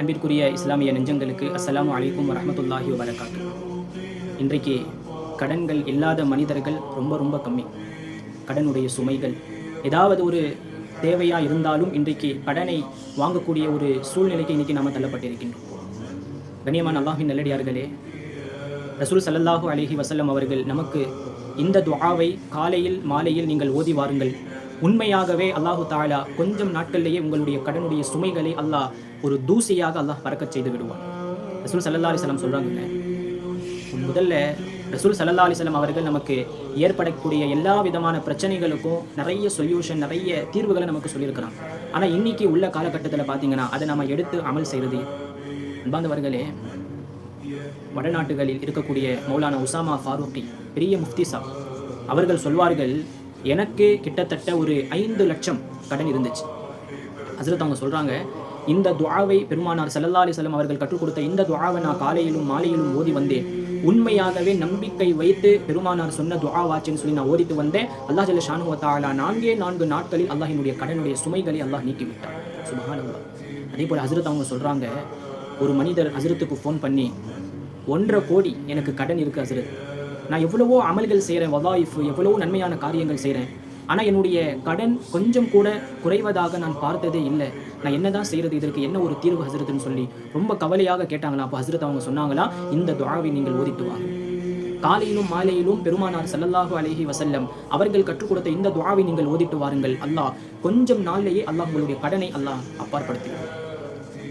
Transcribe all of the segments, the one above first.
அன்பிற்குரிய இஸ்லாமிய நெஞ்சங்களுக்கு அஸ்ஸலாமு அலைக்கும் வரமத்துல்லாஹி வபரகாத்து. இன்றைக்கு கடன்கள் இல்லாத மனிதர்கள் ரொம்ப ரொம்ப கம்மி. கடனுடைய சுமைகள். ஏதாவது ஒரு தேவையாக இருந்தாலும் இன்றைக்கு கடனை வாங்கக்கூடிய ஒரு சூழ்நிலைக்கு இன்றைக்கி நாம் தள்ளப்பட்டிருக்கின்றோம். கண்ணியமான அல்லாஹின் நல்லடியார்களே ரசூல் சல்லல்லாஹு அலஹி வசல்லம் அவர்கள் நமக்கு இந்த துவாவை காலையில் மாலையில் நீங்கள் ஓதி வாருங்கள். உண்மையாகவே அல்லாஹு தாலா கொஞ்சம் நாட்களிலேயே உங்களுடைய கடனுடைய சுமைகளை அல்லாஹ் ஒரு தூசியாக அல்லாஹ் பறக்கச் செய்து விடுவான். ரசூல் சல்லா அலிஸ்லாம் சொல்கிறாங்க முதல்ல ரசூல் சல்லா அலிஸ்லாம் அவர்கள் நமக்கு ஏற்படக்கூடிய எல்லா விதமான பிரச்சனைகளுக்கும் நிறைய சொல்யூஷன் நிறைய தீர்வுகளை நமக்கு சொல்லியிருக்கிறாங்க. ஆனால் இன்னைக்கு உள்ள காலகட்டத்தில் பார்த்தீங்கன்னா அதை நம்ம எடுத்து அமல் செய்கிறது அன்பாந்தவர்களே வடநாட்டுகளில் இருக்கக்கூடிய மௌலானா உசாமா ஃபாரூக்கி பெரிய முஃப்தி சாப் அவர்கள் சொல்வார்கள் எனக்கு கிட்டத்தட்ட ஒரு ஐந்து லட்சம் கடன் இருந்துச்சு. ஹசரத் அவங்க சொல்கிறாங்க இந்த துவாவை பெருமானார் ஸல்லல்லாஹு அலிசல்லம் அவர்கள் கற்றுக் கொடுத்த இந்த துவாவை நான் காலையிலும் மாலையிலும் ஓதி வந்தேன். உண்மையாகவே நம்பிக்கை வைத்து பெருமானார் சொன்ன துவாவாச்சின்னு சொல்லி நான் ஓதித்து வந்தேன். அல்லாஹ் ஜல்ல ஷானு நான்கே நான்கு நாட்களில் அல்லாஹினுடைய கடனுடைய சுமைகளை அல்லாஹ் நீக்கிவிட்டார் விட்டார் அல்லா அதே போல் ஹசரத் அவங்க சொல்கிறாங்க ஒரு மனிதர் ஹசரத்துக்கு ஃபோன் பண்ணி ஒன்றரை கோடி எனக்கு கடன் இருக்குது ஹசரத். நான் எவ்வளவோ அமல்கள் செய்கிறேன் வதாயிஃப் எவ்வளவோ நன்மையான காரியங்கள் செய்கிறேன் ஆனால் என்னுடைய கடன் கொஞ்சம் கூட குறைவதாக நான் பார்த்ததே இல்லை. நான் என்ன தான் செய்கிறது இதற்கு என்ன ஒரு தீர்வு ஹசரத்துன்னு சொல்லி ரொம்ப கவலையாக கேட்டாங்களா அப்போ ஹசரத் அவங்க சொன்னாங்களா இந்த துவாவை நீங்கள் ஓதிட்டு வாங்க. காலையிலும் மாலையிலும் பெருமானார் ஸல்லல்லாஹு அழகி வசல்லம் அவர்கள் கற்றுக் கொடுத்த இந்த துவாவை நீங்கள் ஓதிட்டு வாருங்கள். அல்லாஹ் கொஞ்சம் நாள்லேயே அல்லாஹ் உங்களுடைய கடனை அல்லாஹ் அப்பாற்படுத்திவிடும்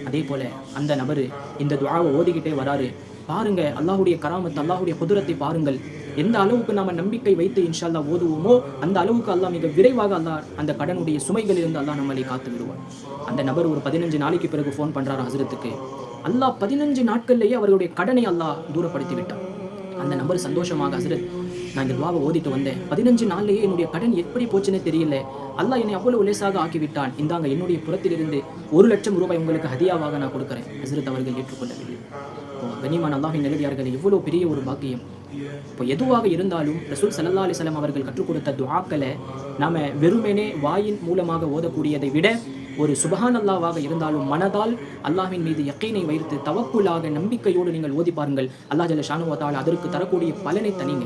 அதே போல அந்த நபர் இந்த துவாவை ஓதிக்கிட்டே வராரு. பாருங்க அல்லாஹுடைய கராமத் அல்லாஹுடைய குதிரத்தை பாருங்கள். எந்த அளவுக்கு நாம நம்பிக்கை வைத்து இன்ஷால்லா ஓதுவோமோ அந்த அளவுக்கு அல்லாஹ் மிக விரைவாக அல்லாஹ் அந்த கடனுடைய சுமைகளிலிருந்து அல்லாஹ் நம்மளை காத்து விடுவார் அந்த நபர் ஒரு பதினஞ்சு நாளைக்கு பிறகு ஃபோன் பண்றாரு ஹசரத்துக்கு? அல்லாஹ் பதினஞ்சு நாட்கள்லேயே அவருடைய கடனை அல்லாஹ் தூரப்படுத்தி விட்டார் அந்த நபர் சந்தோஷமாக ஹசரத் நான் இந்த துவாவை ஓதிட்டு வந்தேன். பதினஞ்சு நாள்லேயே என்னுடைய கடன் எப்படி போச்சுன்னே தெரியல. அல்லாஹ் என்னை அவ்வளவு உலேசாக ஆக்கி விட்டான் இந்தாங்க என்னுடைய புறத்திலிருந்து ஒரு லட்சம் ரூபாய் உங்களுக்கு ஹதியாவாக நான் கொடுக்குறேன். ஹசரத் அவர்கள் ஏற்றுக்கொள்ளவில்லை இப்போ கனிமான் அல்லாஹின் நிலவியார்கள் இவ்வளோ பெரிய ஒரு பாக்கியம். இப்போ எதுவாக இருந்தாலும் ரசூல் சல்லா அலிஸ்லாம் அவர்கள் கற்றுக் கொடுத்த துவாக்களை நாம வெறுமனே வாயின் மூலமாக ஓதக்கூடியதை விட ஒரு சுபஹான் அல்லாவாக இருந்தாலும் மனதால் அல்லாஹின் மீது யக்கீனை வைத்து தவக்குள்ளாக நம்பிக்கையோடு நீங்கள் ஓதி பாருங்கள். அல்லாஹ் ஜல்ல ஷானுவத்தால் அதற்கு தரக்கூடிய பலனை தனிங்க.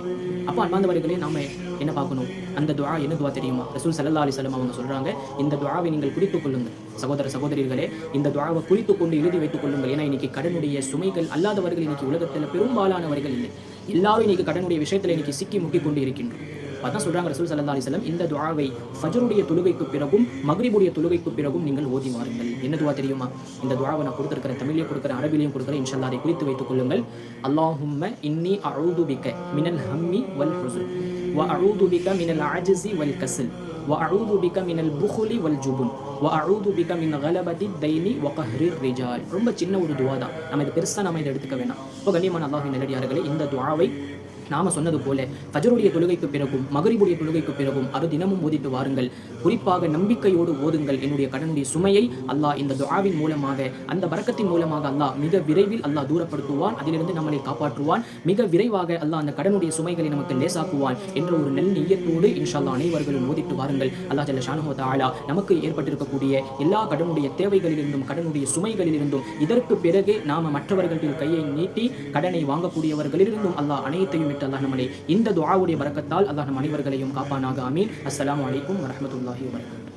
அப்போ அன்பாந்தவர்களே நாம என்ன பார்க்கணும்? அந்த துவா என்ன துவா தெரியுமா? ரசூல் சல்லா அலிஸ்லாம் அவங்க சொல்றாங்க இந்த துவாவை நீங்கள் குறித்துக் கொள்ளுங்கள். சகோதர சகோதரிகளே இந்த துவாவை குறித்துக் கொண்டு எழுதி வைத்துக் கொள்ளுங்கள். ஏன்னா இன்னைக்கு கடனுடைய சுமைகள் அல்லாதவர்கள் இன்னைக்கு உலகத்தில் பெரும்பாலானவர்கள் இல்லை. எல்லாரும் இன்னைக்கு கடனுடைய விஷயத்தில் இன்னைக்கு சிக்கி முக்கி கொண்டு இருக்கின்றோம். அதான் சொல்றாங்க ரசூல் சல்லா அலிஸ்லாம் இந்த துவாவை ஃபஜருடைய தொழுகைக்கு பிறகும் மகரிபுடைய தொழுகைக்கு பிறகும் நீங்கள் ஓதி மாறுங்கள். என்ன துவா தெரியுமா? இந்த துவாவை நான் கொடுத்துருக்கிறேன் தமிழையும் கொடுக்குறேன் அரபிலையும் கொடுக்குறேன் இன்ஷல்லா அதை குறித்து வைத்துக் கொள்ளுங்கள். அல்லாஹும்ம இன்னி அழுது பிக்க மினல் ஹம்மி வல் ஹுசுன் வ அழுது பிக்க மினல் அஜ்ஸி வல் கசில் வ அஊது பிக்க மினல் புஹுலி வல் ஜுபுன் வ அஊது பிக்க மின் கலபதி தைனி வ கஹ்ரிர் ரிஜால். ரொம்ப சின்ன ஒரு துவா தான். நம்ம இது பெருசாக நம்ம இதை எடுத்துக்க வேணாம். இப்போ கண்ணியமான அல்லாஹின் நல்லடியார்களே இந்த துவாவை நாம சொன்னது போல ஃபஜருடைய தொழுகைக்கு பிறகும் மகரிபுடைய தொழுகைக்கு பிறகும் அது தினமும் ஓதிட்டு வாருங்கள். குறிப்பாக நம்பிக்கையோடு ஓதுங்கள். என்னுடைய கடனுடைய சுமையை அல்லாஹ் இந்த துவாவின் மூலமாக அந்த வரக்கத்தின் மூலமாக அல்லாஹ் மிக விரைவில் அல்லாஹ் தூரப்படுத்துவான். அதிலிருந்து நம்மளை காப்பாற்றுவான். மிக விரைவாக அல்லாஹ் அந்த கடனுடைய சுமைகளை நமக்கு லேசாக்குவான் என்ற ஒரு நல் நியத்தோடு இன்ஷா அல்லாஹ் அனைவர்களும் ஓதிட்டு வாருங்கள். அல்லாஹ் ஜல்ல ஷானு தாலா நமக்கு ஏற்பட்டிருக்கக்கூடிய எல்லா கடனுடைய தேவைகளிலிருந்தும் கடனுடைய சுமைகளிலிருந்தும் இதற்கு பிறகு நாம மற்றவர்களின் கையை நீட்டி கடனை வாங்கக்கூடியவர்களிலிருந்தும் அல்லாஹ் அனைத்தையும் விட்டு அல்லாஹ் நம்மளை இந்த துவாவுடைய பறக்கத்தால் அல்லாஹ் நம் அனைவர்களையும் காப்பானாக. அமீன் அஸ்லாம் வலைக்கும் வரமத்துல்லாஹி வபரகாத்துஹு.